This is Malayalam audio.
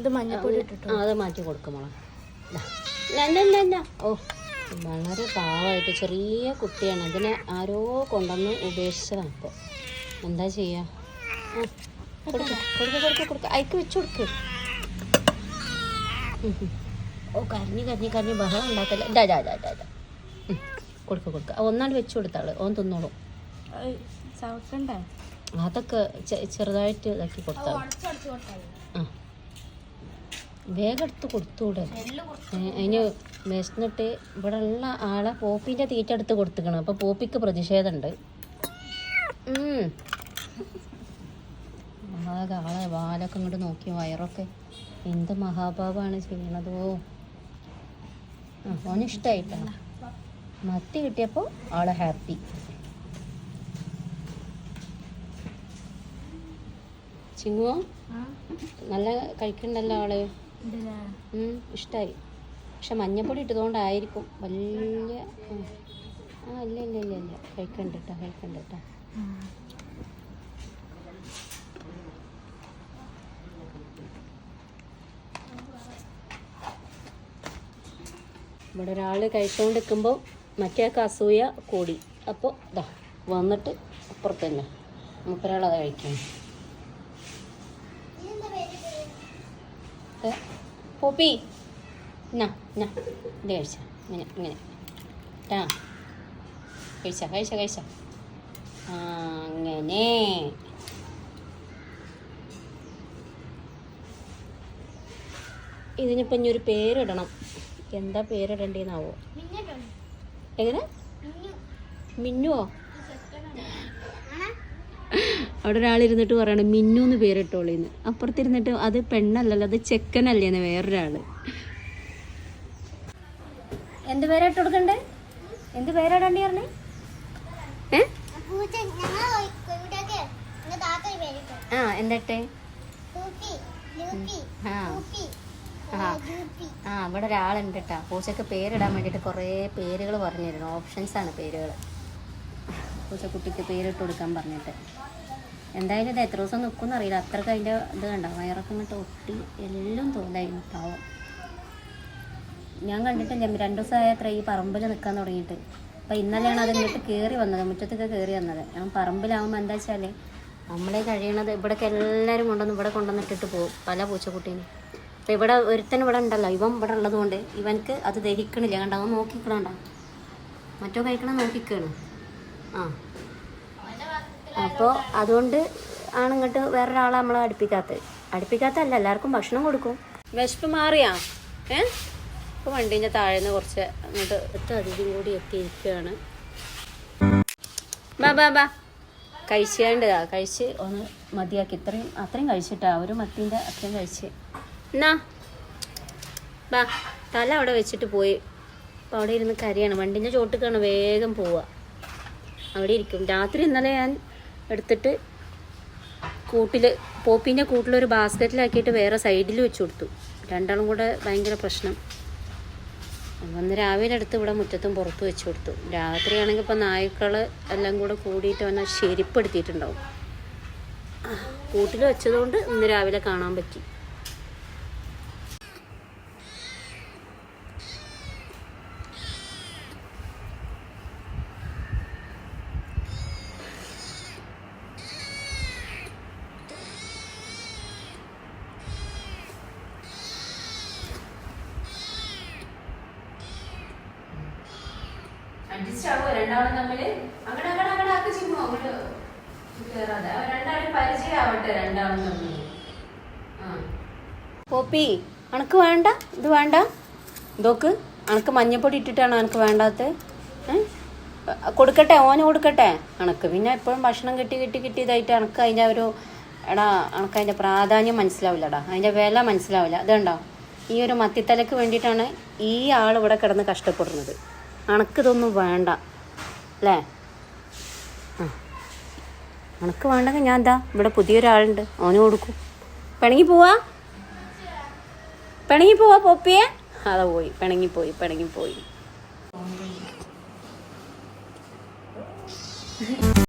ഇത് മഞ്ഞപ്പൊടി ഇട്ടിട്ട് അത് മാറ്റി കൊടുക്കും മോളെ. ഇല്ല. ഓ വളരെ പാവമായിട്ട് ചെറിയ കുട്ടിയാണ്. അതിനെ ആരോ കൊണ്ടുവന്ന് ഉപേക്ഷിച്ചതാണ് ഇപ്പോൾ എന്താ ചെയ്യാ? കൊടുക്ക കൊടുക്ക കൊടുക്ക കൊടുക്ക. അയക്ക് വെച്ച് കൊടുക്ക്. ഓ കരഞ്ഞ് കരഞ്ഞ് കരഞ്ഞ് ബഹളം ഉണ്ടാക്കല്ല? ഇതാ ഇതാ ഇതാ ഇതാ. കൊടുക്ക കൊടുക്ക. ഒന്നാണ്ട് വെച്ച് കൊടുത്താൾ. ഓൻ തിന്നോളൂ. അതൊക്കെ ചെറുതായിട്ട് ഇതാക്കി കൊടുത്താൽ ആ വേഗം എടുത്ത് കൊടുത്തൂടെ അതിന് വിശന്നിട്ട് ഇവിടെ ഉള്ള ആളെ പോപ്പിന്റെ തീറ്റ എടുത്ത് കൊടുത്തുക്കണം. അപ്പോൾ പോപ്പിക്ക് പ്രതിഷേധമുണ്ട്. ആകെ ആളെ വാലൊക്കെ ഇങ്ങോട്ട് നോക്കി വയറൊക്കെ എന്ത് മഹാഭാവമാണ് ചെയ്യണതോ ആ ഓനിഷ്ടായിട്ടാണ് മത്തി കിട്ടിയപ്പോൾ ആളെ ഹാപ്പി. ചിങ്ങോ നല്ല കഴിക്കണ്ടല്ലോ ആൾ ഉം, ഇഷ്ടായി. പക്ഷെ മഞ്ഞപ്പൊടി ഇട്ടതുകൊണ്ടായിരിക്കും. വലിയ ആ ഇല്ല ഇല്ല ഇല്ല ഇല്ല. കഴിക്കണ്ട കേട്ടോ കഴിക്കണ്ട കേട്ടോ. ഇവിടെ ഒരാൾ കഴിച്ചുകൊണ്ട് നിൽക്കുമ്പോൾ മറ്റേ അസൂയ കൂടി. അപ്പോൾ ഇതാ വന്നിട്ട് അപ്പുറത്ത് തന്നെ. മുപ്പരാളത് കഴിക്കണം. ഏ, പോപ്പി. എന്നാ എന്നാ ഇത് കഴിച്ച. ഇങ്ങനെ ഇങ്ങനെ. ആ കഴിച്ച കഴിച്ച കഴിച്ച. അങ്ങനെ. ഇതിനിപ്പോ ഇനി ഒരു പേരിടണം. എന്താ പേരിടണ്ടേന്നാവോ? എങ്ങനെ? മിന്നുവോ? അവിടെ ഒരാളിരുന്നിട്ട് പറയണം മിന്നു എന്ന് പേരിട്ടോളിന്ന്. അപ്പുറത്തിരുന്നിട്ട് അത് പെണ്ണല്ലല്ലോ അത് ചെക്കനല്ലേന്ന് വേറൊരാൾ. എന്ത് പേരാ ഇട്ട് കൊടുക്കണ്ടേ? എന്ത് പേരാടണ്ടി പറഞ്ഞേ? ഏ? ആ എന്തട്ടെ ആ. ആ. ആ ഇവിടെ ഒരാളുണ്ട് കേട്ടാ. പൂച്ചക്ക് പേരിടാൻ വേണ്ടിയിട്ട് കുറേ പേരുകൾ പറഞ്ഞിരുന്നു. ഓപ്ഷൻസ് ആണ് പേരുകൾ പൂച്ചക്കുട്ടിക്ക് പേരിട്ട് കൊടുക്കാൻ പറഞ്ഞിട്ട്. എന്തായാലും ഇത് എത്ര ദിവസം നിൽക്കുമെന്ന് അറിയില്ല. അത്രയ്ക്ക് അതിന്റെ ഇത് കണ്ട? വയറൊക്കെ ഇങ്ങോട്ട് ഒട്ടി എല്ലാം തോന്നായിരുന്നു പാവം. ഞാൻ കണ്ടിട്ടില്ല. രണ്ട് ദിവസമായ അത്ര ഈ പറമ്പിൽ നിൽക്കാൻ തുടങ്ങിയിട്ട്. അപ്പം ഇന്നലെയാണ് അത് ഇങ്ങോട്ട് കയറി വന്നത്. മുറ്റത്തൊക്കെ കയറി വന്നത്. ഞാൻ പറമ്പിലാവുമ്പോൾ എന്താ വെച്ചാൽ നമ്മളെ കഴിയണത് ഇവിടേക്ക് എല്ലാവരും കൊണ്ടുവന്ന് ഇവിടെ കൊണ്ടുവന്നിട്ടിട്ട് പോകും. പല പൂച്ചക്കുട്ടീനും. അപ്പം ഇവിടെ ഒരുത്തൻ ഇവിടെ ഉണ്ടല്ലോ. ഇവൻ ഇവിടെ ഉള്ളതുകൊണ്ട് ഇവനക്ക് അത് ദഹിക്കണില്ല. കണ്ട? അവൻ നോക്കിക്കണണ്ട? മറ്റോ കഴിക്കണം നോക്കിക്കാണ്. ആ. അപ്പോൾ അതുകൊണ്ട് ആണ് ഇങ്ങോട്ട് വേറൊരാളെ നമ്മളെ അടുപ്പിക്കാത്തത് അടുപ്പിക്കാത്തല്ല എല്ലാവർക്കും ഭക്ഷണം കൊടുക്കും. വിശപ്പ് മാറിയാ? ഏ? ഇപ്പോൾ വണ്ടീന്റെ താഴെ നിന്ന് കുറച്ച് അങ്ങോട്ട് ഒറ്റ അതിഥി കൂടി എത്തിയിരിക്കുകയാണ്. ബാ ബാ ബാ. കഴിച്ചാണ്ടതാ കഴിച്ച് ഒന്ന് മതിയാക്കി. ഇത്രയും അത്രയും കഴിച്ചിട്ടാ ഒരു മത്തിന്റെ അത്രയും കഴിച്ച്. എന്നാ? ബാ തല അവിടെ വെച്ചിട്ട് പോയി. അപ്പോൾ അവിടെ ഇരുന്ന് കരയാണ്. വണ്ടീന്റെ ചോട്ടിക്കാണ് വേഗം പോവുക. അവിടെ ഇരിക്കും. രാത്രി ഇന്നലെ ഞാൻ എടുത്തിട്ട് കൂട്ടിൽ പോപ്പീന്റെ കൂട്ടിലൊരു ബാസ്ക്കറ്റിലാക്കിയിട്ട് വേറെ സൈഡിൽ വെച്ച് കൊടുത്തു. രണ്ടാളും കൂടെ ഭയങ്കര പ്രശ്നം. അന്ന് രാവിലെ എടുത്ത് ഇവിടെ മുറ്റത്തും പുറത്ത് വെച്ച് കൊടുത്തു. രാത്രിയാണെങ്കിൽ ഇപ്പം നായ്ക്കൾ എല്ലാം കൂടെ കൂടിയിട്ട് വന്നാൽ ശരിപ്പെടുത്തിയിട്ടുണ്ടാവും. കൂട്ടിൽ വെച്ചതുകൊണ്ട് ഇന്ന് രാവിലെ കാണാൻ പറ്റി. അഡ്ജസ്റ്റ് രണ്ടാളും തമ്മിൽ അങ്ങനെ അങ്ങനെ അങ്ങനെ ആക്കി ചെയ്യുമോ അങ്ങോട്ട് കയറാതെ രണ്ടാളും പരിചയമാവട്ടെ രണ്ടാളും തമ്മിൽ ആ. പോപ്പി അനക്ക് വേണ്ട? ഇത് വേണ്ട? ഇതോക്ക്. അനക്ക് മഞ്ഞപ്പൊടി ഇട്ടിട്ടാണ് അനക്ക് വേണ്ടാത്ത? കൊടുക്കട്ടെ ഓന് കൊടുക്കട്ടെ. അനക്ക് പിന്നെ എപ്പോഴും ഭക്ഷണം കിട്ടി കിട്ടി കിട്ടിയതായിട്ട് അനക്ക് അതിന്റെ ഒരു എടാ അനക്ക് അതിന്റെ പ്രാധാന്യം മനസ്സിലാവില്ലടാ. അതിന്റെ വില മനസ്സിലാവില്ല. അതുണ്ടോ ഈ ഒരു മത്തിത്തലക്ക് വേണ്ടിയിട്ടാണ് ഈ ആൾ ഇവിടെ കിടന്ന് കഷ്ടപ്പെടുന്നത്. അണക്കിതൊന്നും വേണ്ട. അല്ലേ ആ. അണക്ക് വേണ്ടെങ്കിൽ ഞാൻ എന്താ ഇവിടെ പുതിയൊരാളുണ്ട്. ഓന് കൊടുക്കും. പിണങ്ങി പോവാ? പിണങ്ങി പോവാ പൊപ്പിയെ? അതെ പോയി. പിണങ്ങി പോയി Thank you.